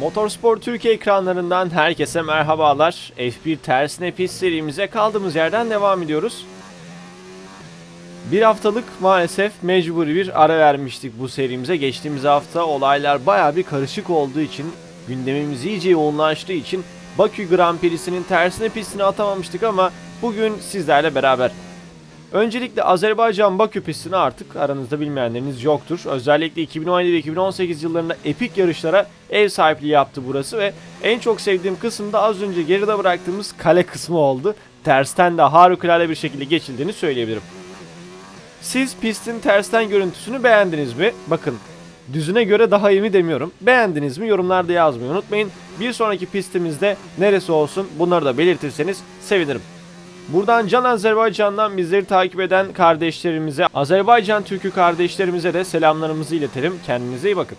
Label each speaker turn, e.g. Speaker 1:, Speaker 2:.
Speaker 1: Motorspor Türkiye ekranlarından herkese merhabalar. F1 Tersine Pist serimize kaldığımız yerden devam ediyoruz. Bir haftalık maalesef mecburi bir ara vermiştik bu serimize. Geçtiğimiz hafta olaylar baya bir karışık olduğu için, gündemimiz iyice yoğunlaştığı için Bakü Grand Prix'sinin tersine pistine atamamıştık ama bugün sizlerle beraber. Öncelikle Azerbaycan Bakü pistini artık aranızda bilmeyenleriniz yoktur. Özellikle 2017 ve 2018 yıllarında epik yarışlara ev sahipliği yaptı burası ve en çok sevdiğim kısım da az önce geride bıraktığımız kale kısmı oldu. Tersten de harikulade bir şekilde geçildiğini söyleyebilirim. Siz pistin tersten görüntüsünü beğendiniz mi? Bakın düzüne göre daha iyi mi demiyorum. Beğendiniz mi yorumlarda yazmayı unutmayın. Bir sonraki pistimizde neresi olsun bunları da belirtirseniz sevinirim. Buradan Can Azerbaycan'dan bizleri takip eden kardeşlerimize, Azerbaycan Türk'ü kardeşlerimize de selamlarımızı iletelim. Kendinize iyi bakın.